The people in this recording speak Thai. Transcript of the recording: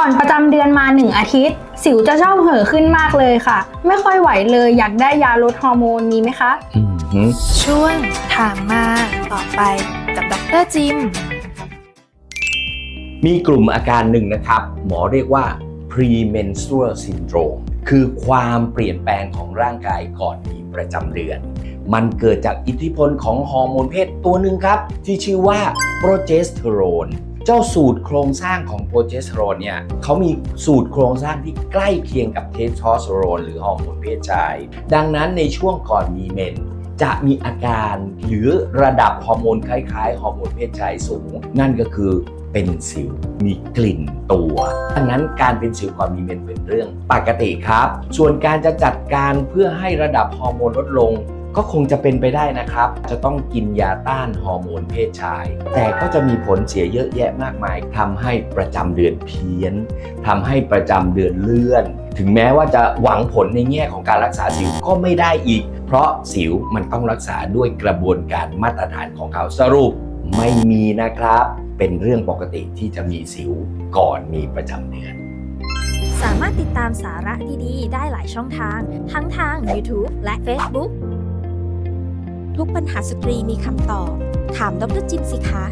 ก่อนประจำเดือนมาหนึ่งอาทิตย์ สิวจะชอบเห่อะขึ้นมากเลยค่ะ ไม่ค่อยไหวเลยอยากได้ยาลดฮอร์โมนมีไหมคะอืมหือช่วงถามมาต่อไปกับดรจิม มีกลุ่มอาการหนึ่งนะครับ หมอเรียกว่า premenstrual syndrome คือความเปลี่ยนแปลงของร่างกายก่อนมีประจำเดือน มันเกิดจากอิทธิพลของฮอร์โมนเพศตัวหนึ่งครับ ที่ชื่อว่าโปรเจสเตอโรน เจ้าสูตรโครงสร้างของโปรเจสเตอโรนเนี่ยเขามีสูตรโครงสร้างที่ใกล้เคียงกับเทสโทสเตอโรนหรือฮอร์โมนเพศชาย ดังนั้นในช่วงก่อนมีเมนจะมีอาการหรือระดับฮอร์โมนคล้ายๆฮอร์โมนเพศชายสูง นั่นก็คือเป็นสิวมีกลิ่นตัวดังนั้นการเป็นสิวก่อนมีเมนเป็นเรื่องปกติครับ ส่วนการจะจัดการเพื่อให้ระดับฮอร์โมนลดลง ก็คงจะเป็นไปได้นะครับ จะต้องกินยาต้านฮอร์โมนเพศชาย แต่ก็จะมีผลเสียเยอะแยะมากมายทำให้ประจำเดือนเพี้ยนทำให้ประจำเดือนเลื่อน ถึงแม้ว่าจะหวังผลในแง่ของการรักษาสิวก็ไม่ได้อีก เพราะสิวมันต้องรักษาด้วยกระบวนการมาตรฐานของเขาสรุปไม่มีนะครับ เป็นเรื่องปกติที่จะมีสิวก่อนมีประจำเดือน สามารถติดตามสาระดีๆ ได้หลายช่องทาง ทั้งทาง YouTube และ Facebook ทุกปัญหาสตรีมีคำตอบ ถามดรจิมสิคะ